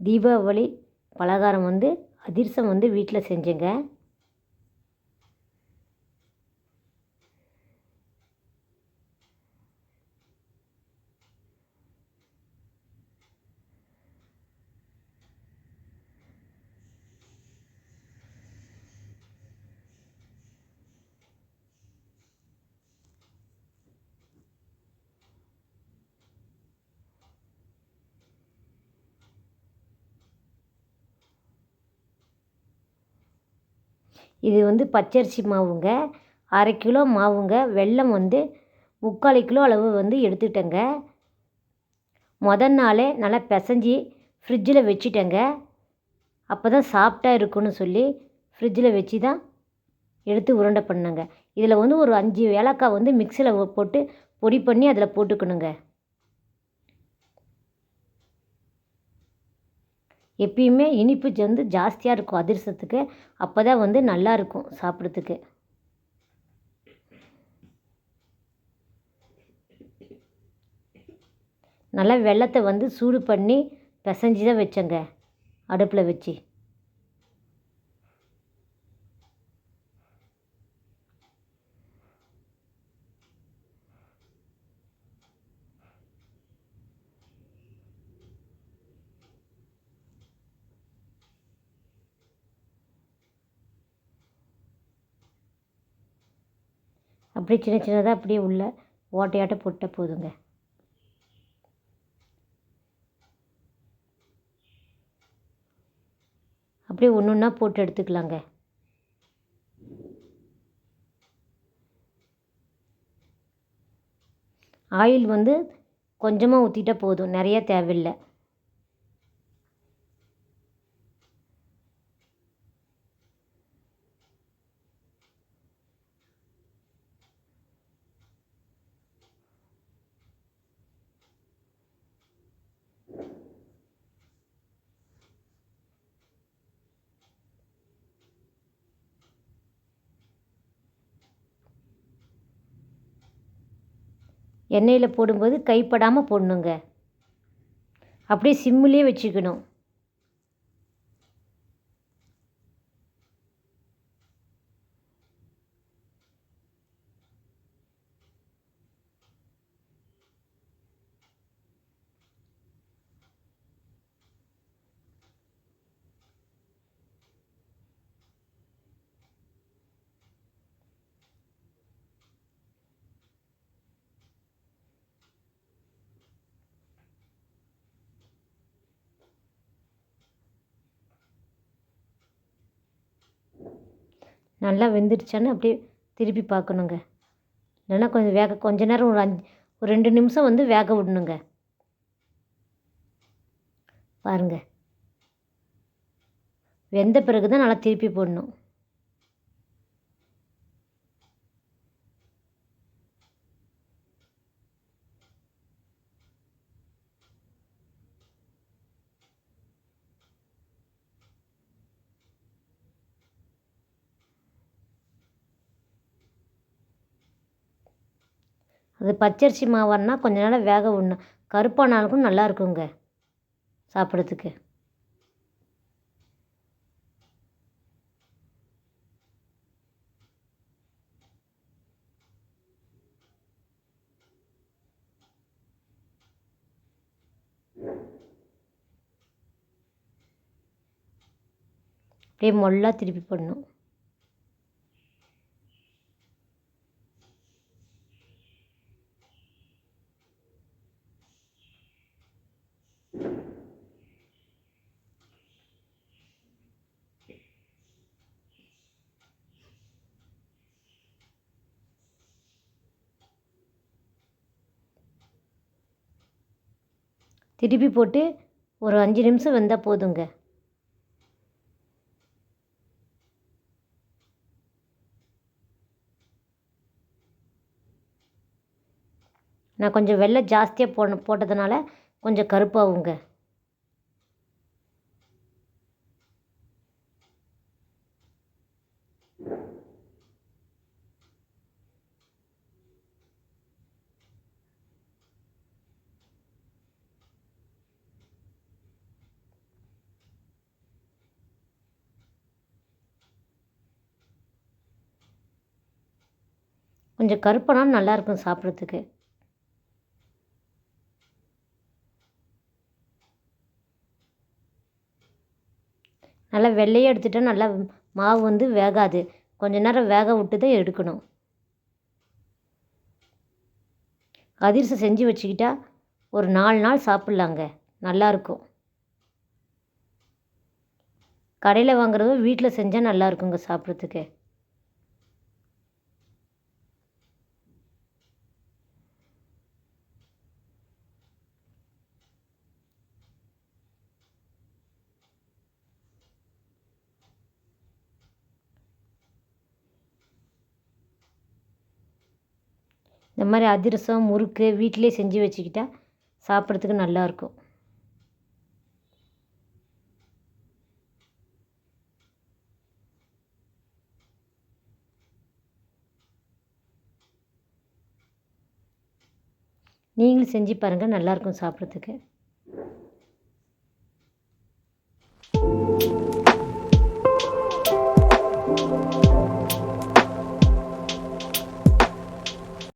தீபாவளி பலகாரம் வந்து அதிரசம் வந்து வீட்டில் செஞ்சேங்க. இது வந்து பச்சரிசி மாவுங்க. அரை கிலோ மாவுங்க. வெல்லம் வந்து முக்கால் கிலோ அளவு வந்து எடுத்துக்கிட்டேங்க மொதல் நாளே நல்லா பிசைஞ்சி ஃப்ரிட்ஜில் வச்சுட்டேங்க. அப்போ தான் சாஃப்டாக இருக்கும்னு சொல்லி ஃப்ரிட்ஜில் வச்சு தான் எடுத்து உருண்டை பண்ணேங்க. இதில் வந்து ஒரு அஞ்சு ஏலக்காய் வந்து மிக்சியில் போட்டு பொடி பண்ணி அதில் போட்டுக்கணுங்க. எப்பயுமே இனிப்பு வந்து ஜாஸ்தியாக இருக்கும் அதிரசத்துக்கு. அப்போ தான் வந்து நல்லா இருக்கும் சாப்பிட்றதுக்கு. நல்லா வெல்லத்தை வந்து சூடு பண்ணி பிசைஞ்சி தான் வச்சேங்க. அடுப்பில் வச்சு. அப்படியே சின்ன சின்னதாக அப்படியே உள்ளே ஓட்டையாட்ட போட்டால் போதுங்க. அப்படியே ஒன்று ஒன்றா போட்டு எடுத்துக்கலாங்க. ஆயில் வந்து கொஞ்சமாக ஊற்றிட்டா போதும். நிறைய தேவையில்லை. எண்ணெயில் போடும்போது கைப்படாமல் போடணுங்க. அப்படியே சிம்மிலே வச்சுக்கணும். நல்லா வெந்துடுச்சான்னு அப்படியே திருப்பி பார்க்கணுங்க. இல்லைன்னா கொஞ்சம் வேக கொஞ்ச நேரம் ஒரு அஞ்சு ஒரு ரெண்டு நிமிஷம் வந்து வேக விடணுங்க. பாருங்கள் வெந்த பிறகு தான் நல்லா திருப்பி போடணும். அது பச்சரிசி மாவுன்னா கொஞ்ச நேரம் வேக விடணும். கருப்பானாலுக்கும் நல்லா இருக்குங்க சாப்பிட்றதுக்கு. அப்படியே மொல்லாக திருப்பி போடணும். திருப்பி போட்டு ஒரு அஞ்சு நிமிஷம் வெந்தால் போதுங்க. நான் கொஞ்சம் வெள்ளை ஜாஸ்தியாக போன போட்டதுனால கொஞ்சம் கருப்பாகுங்க. கொஞ்சம் கருப்பானாலும் நல்லாயிருக்கும் சாப்பிட்றதுக்கு. நல்லா வெள்ளையாக எடுத்துட்டால் நல்லா மாவு வந்து வேகாது. கொஞ்ச நேரம் வேக விட்டு தான் எடுக்கணும். அதிரசம் செஞ்சு வச்சுக்கிட்டா ஒரு நாலு நாள் சாப்பிட்லாங்க. நல்லாயிருக்கும் கடையில் வாங்குறதும் வீட்டில் செஞ்சால் நல்லா இருக்குங்க சாப்பிட்றதுக்கு. இந்த மாதிரி அதிரசம் முறுக்கு வீட்டிலே செஞ்சு வச்சுக்கிட்டா சாப்பிட்றதுக்கு நல்லாயிருக்கும். நீங்களும் செஞ்சு பாருங்கள் நல்லாயிருக்கும் சாப்பிட்றதுக்கு.